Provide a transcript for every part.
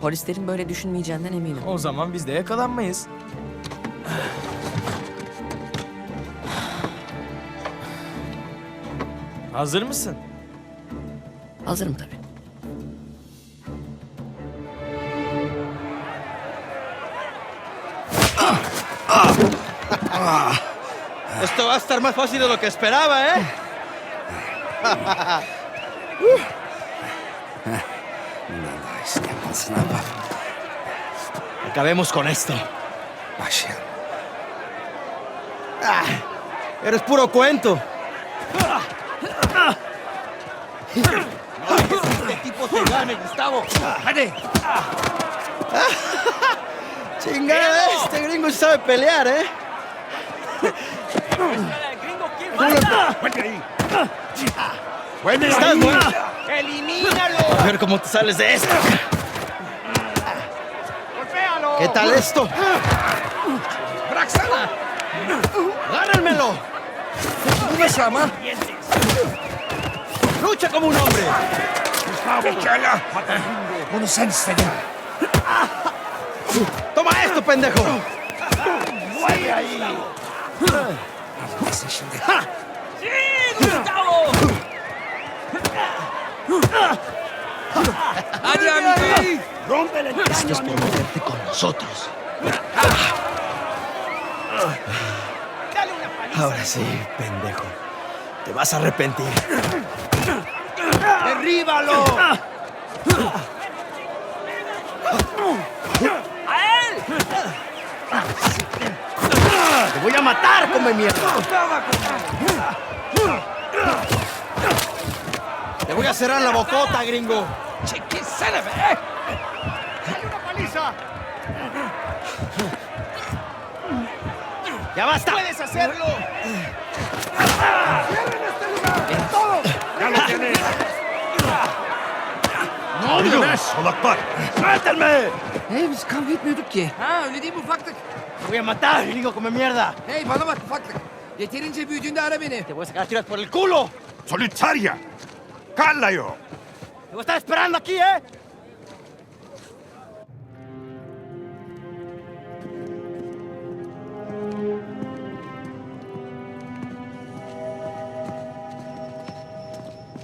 Polislerin böyle düşünmeyeceğinden eminim. O zaman biz de yakalanmayız. Hazır mısın? Hazırım tabii. Esto va a estar más fácil de lo que esperaba, ¿eh? Acabemos con esto. Ah, eres puro cuento. No este tipo te gane, Gustavo. ¡Hadi! Chingada, este gringo sabe pelear, ¿eh? ¡Estás muerto! ¡Elimínalo! A ver cómo te sales de esto. ¿Qué tal esto? ¡Braxana! ¡Agárrenmelo! ¿Una llama? ¡Lucha como un hombre! ¡Échala! ¡Buenos años, ¡Toma esto, pendejo! ¡Muere ahí! ¡Sí, Gustavo! ¡Adelante! Şimdi. ¡Hadi, amigo! Esto es por meterte con nosotros. Ahora sí, pendejo. Te vas a arrepentir. ¡Derríbalo! ¡Te voy a matar, come mierda! Te voy a cerrar la bocota, gringo. ¡Ya basta! ¡Puedes hacerlo! Hey biz kavga etmiyorduk ki. Ha öyle değil mi ufaklık? ¡Te voy a matar, gringo, come mierda! Hey bana bak ufaklık. Yeterince büyüdüğünde ara beni. ¡Te voy a sacar tiras por el culo! Solitaria! ¡Cállayo! ¡Te voy a estar esperando aquí, eh!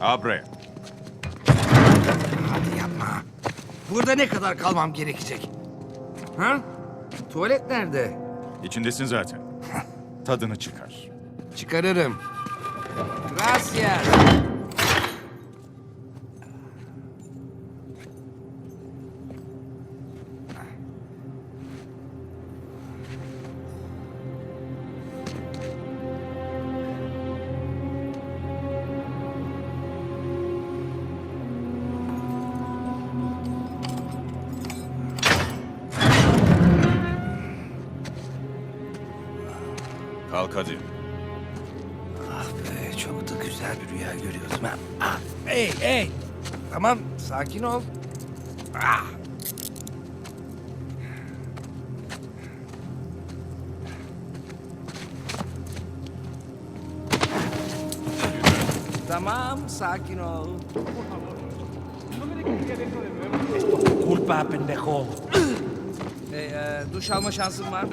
Abre. Hadi yapma. Burada ne kadar kalmam gerekecek? Ha? Tuvalet nerede? İçindesin zaten. Tadını çıkar. Çıkarırım. Gracias. Kalk hadi. Ah be çok da güzel bir rüya görüyordum ha. Ah, hey hey. Tamam sakin ol. Ah. Tamam sakin ol. Culpa, pendejo. Hey, e, duş alma şansın var mı?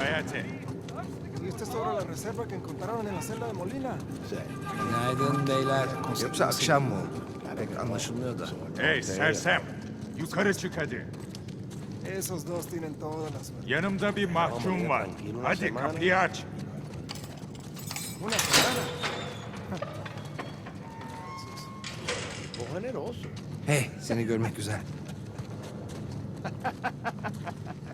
Hayati. ¿Y esta es sobre la reserva que encontraron en la celda de Molina? Günaydın beyler. Yoksa akşam mı oldu? Pek anlaşılmıyor da. Hey sersem. Yukarı çık hadi. Esos dos tienen toda la suerte. Yanımda bir mahkum var. Hadi kapıyı aç. Una semana. Hey seni görmek güzel.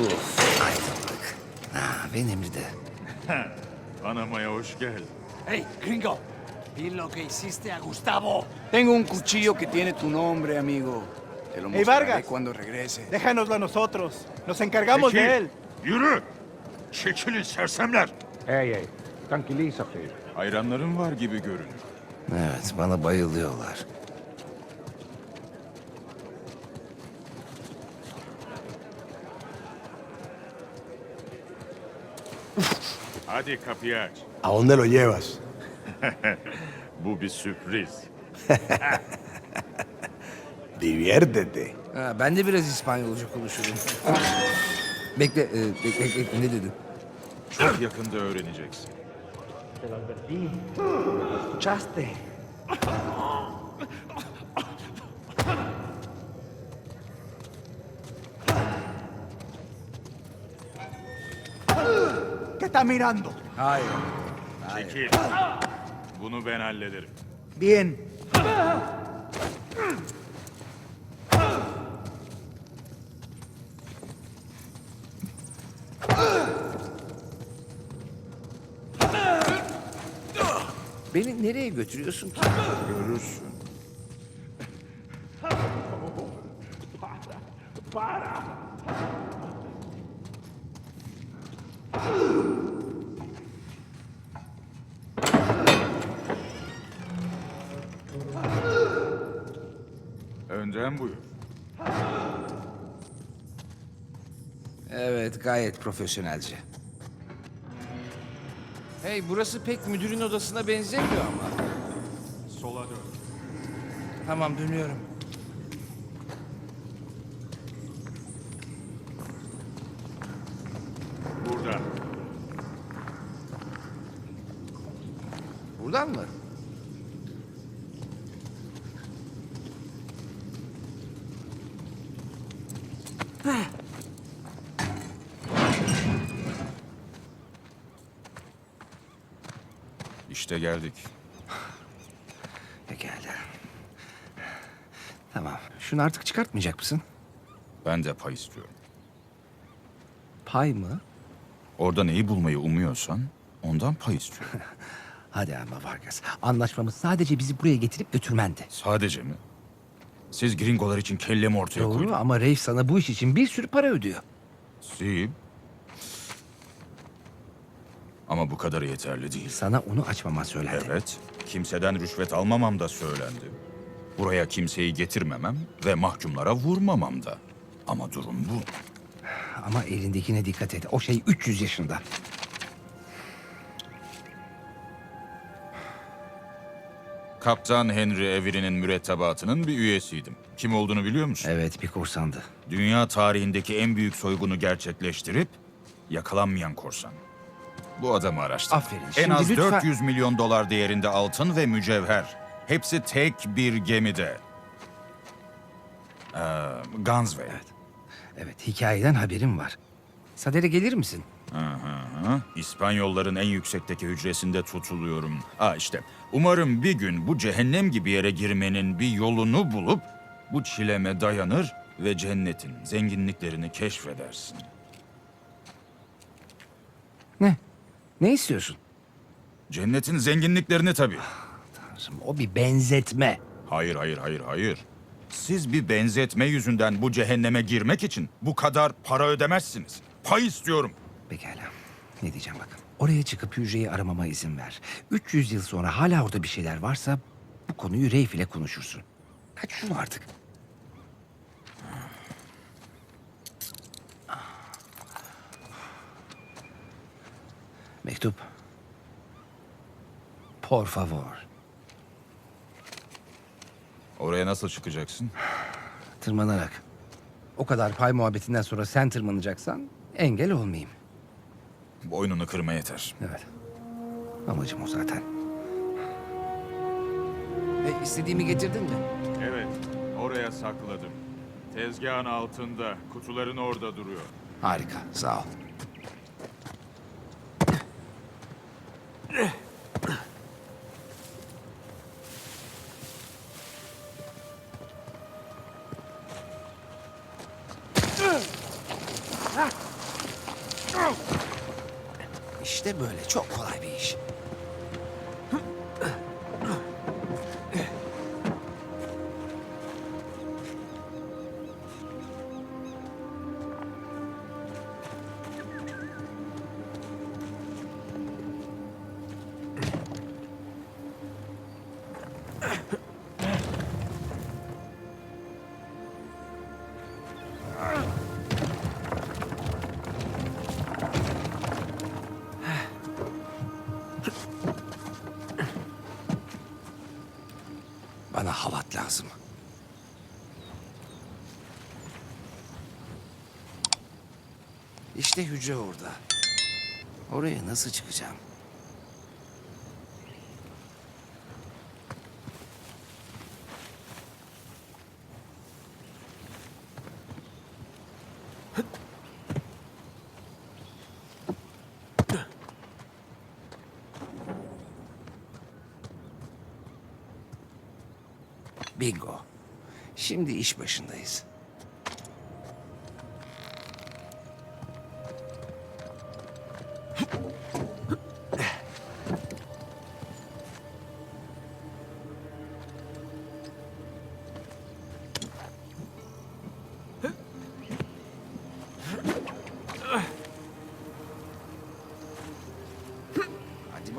Uf aydınlık. Ha, benim de. Panama'ya hoş geldin. Hey, gringo. Vi lo que hiciste a Gustavo. Tengo un cuchillo que tiene tu nombre, amigo. Te lo Hey, Vargas. cuando regrese. Déjanoslo a nosotros. Nos encargamos Peki, de él. Yürü. Çekilin sersemler. Hey, hey, tranquilízate. Hayranların var gibi görünüyor. Evet bana bayılıyorlar. Hadi kapıyı aç. ¿A dónde lo llevas? Bu bir sürpriz. Diviértete. Ha, ben de biraz İspanyolca konuşurum. bekle, e, bekle, bekle, ne dedin? Çok yakında öğreneceksin. ¿Escuchaste? Está mirando? Hayır. Çekil. Bunu ben hallederim. Bien. Beni nereye götürüyorsun ki? Görürsün. Önden buyur. Evet, gayet profesyonelce. Hey, burası pek müdürün odasına benzemiyor ama. Sola dön. Tamam, dönüyorum. Burada. Buradan mı? İşte geldik. Pekala. Tamam, şunu artık çıkartmayacak mısın? Ben de pay istiyorum. Pay mı? Orada neyi bulmayı umuyorsan ondan pay istiyorum. Hadi ama Vargas, anlaşmamız sadece bizi buraya getirip götürmendi. Sadece mi? Siz gringolar için kellemi ortaya Doğru koydunuz. ama Reif sana bu iş için bir sürü para ödüyor. Si. Ama bu kadarı yeterli değil. Sana onu açmaman söylendi. Evet, kimseden rüşvet almamam da söylendi. Buraya kimseyi getirmemem ve mahkumlara vurmamam da. Ama durum bu. Ama elindekine dikkat et. O şey 300 yaşında. Kaptan Henry Avery'nin mürettebatının bir üyesiydim. Kim olduğunu biliyor musun? Evet, bir korsandı. Dünya tarihindeki en büyük soygunu gerçekleştirip yakalanmayan korsan. Bu adamı araştır. Aferin. En Şimdi az lütfen- 400 milyon dolar değerinde altın ve mücevher. Hepsi tek bir gemide. Ee, Gunsway. Evet, hikayeden haberim var. Sadere gelir misin? Hı. İspanyolların en yüksekteki hücresinde tutuluyorum. Aa işte. Umarım bir gün bu cehennem gibi yere girmenin bir yolunu bulup bu çileme dayanır ve cennetin zenginliklerini keşfedersin. Ne? Ne istiyorsun? Cennetin zenginliklerini tabii. Tanrım, O bir benzetme. Hayır, hayır, hayır, hayır. Siz bir benzetme yüzünden bu cehenneme girmek için bu kadar para ödemezsiniz. Pay istiyorum. Pekala. Ne diyeceğim bakın. Oraya çıkıp hücreyi aramama izin ver. 300 yıl sonra hala orada bir şeyler varsa bu konuyu Reif ile konuşursun. Kaç şunu artık. Mektup. Por favor. Oraya nasıl çıkacaksın? Tırmanarak. O kadar pay muhabbetinden sonra sen tırmanacaksan engel olmayayım. Boynunu kırma yeter. Evet. Amacım o zaten. E, istediğimi getirdin mi? Evet, oraya sakladım. Tezgahın altında, kutuların orada duruyor. Harika, sağ ol. Çok kolay bir iş. İşte hücre orada. Oraya nasıl çıkacağım? Bingo. Şimdi iş başındayız.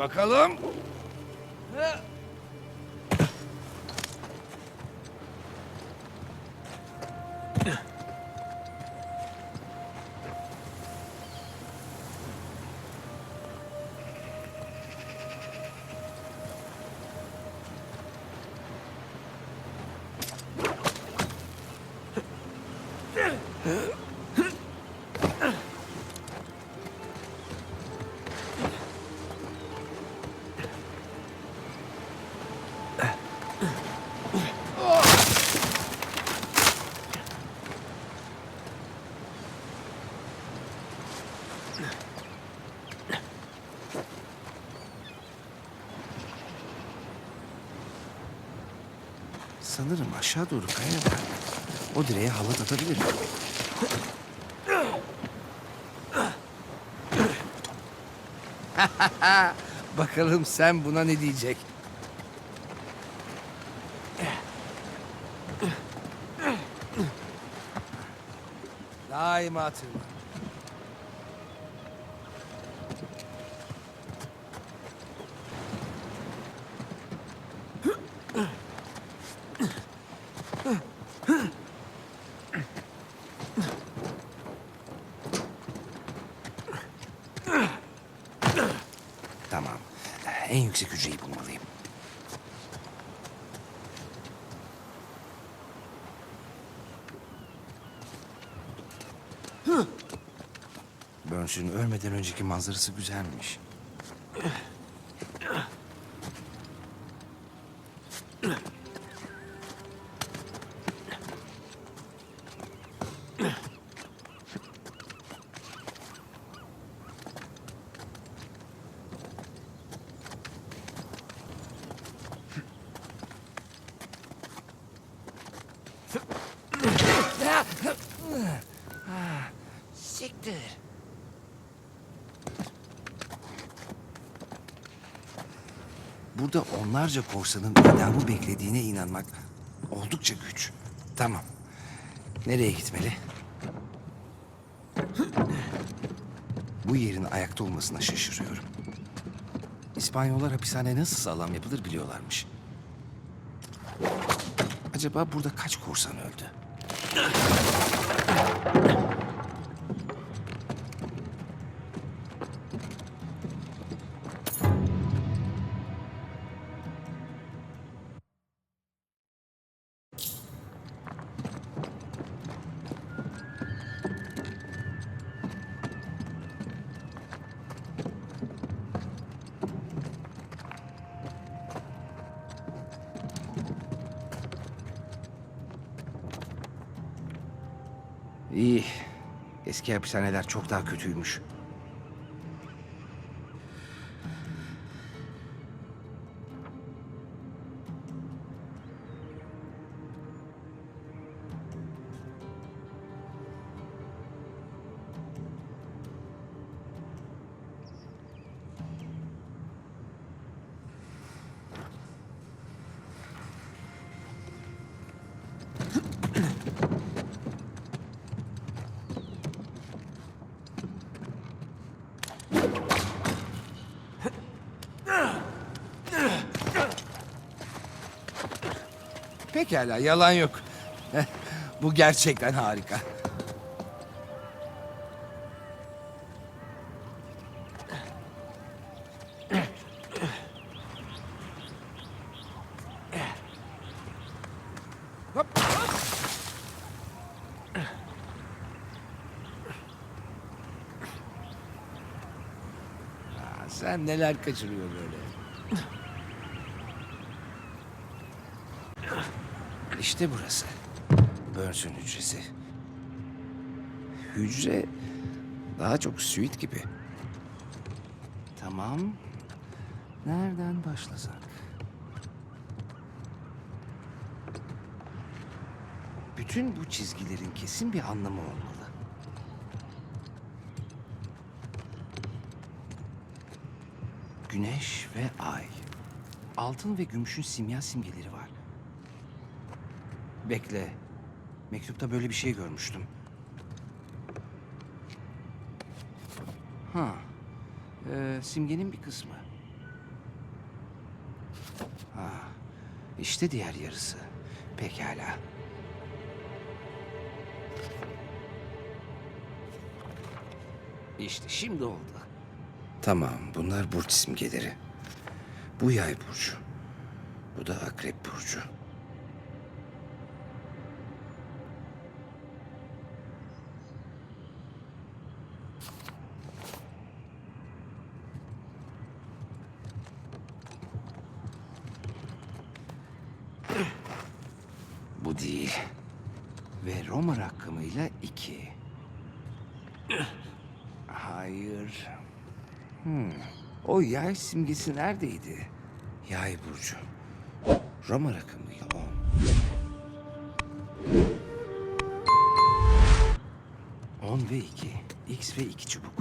Bakalım. Sanırım aşağı doğru kayarak o direğe halat atabilirim. Bakalım sen buna ne diyecek? Daima tırman. Tamam. En yüksek hücreyi bulmalıyım. Burns'ün ölmeden önceki manzarası güzelmiş. Siktir. Burada onlarca korsanın idamı beklediğine inanmak oldukça güç. Tamam. Nereye gitmeli? Bu yerin ayakta olmasına şaşırıyorum. İspanyollar hapishane nasıl sağlam yapılır biliyorlarmış. Acaba burada kaç korsan öldü? İyi. Eski hapishaneler çok daha kötüymüş. Pekala yalan yok. Bu gerçekten harika. Sen neler kaçırıyor böyle? İşte burası. Burns'ün hücresi. Hücre daha çok suite gibi. Tamam. Nereden başlasak? Bütün bu çizgilerin kesin bir anlamı olmalı. Güneş ve ay. Altın ve gümüşün simya simgeleri. Bekle. Mektupta böyle bir şey görmüştüm. Ha. Ee, simgenin bir kısmı. Ha. İşte diğer yarısı. Pekala. İşte şimdi oldu. Tamam, bunlar burç simgeleri. Bu yay burcu. Bu da akrep burcu. Bu değil. Ve Roma rakamıyla iki. Hayır. Hmm. O yay simgesi neredeydi? Yay burcu. Roma rakamıyla on. On ve iki. X ve iki çubuk.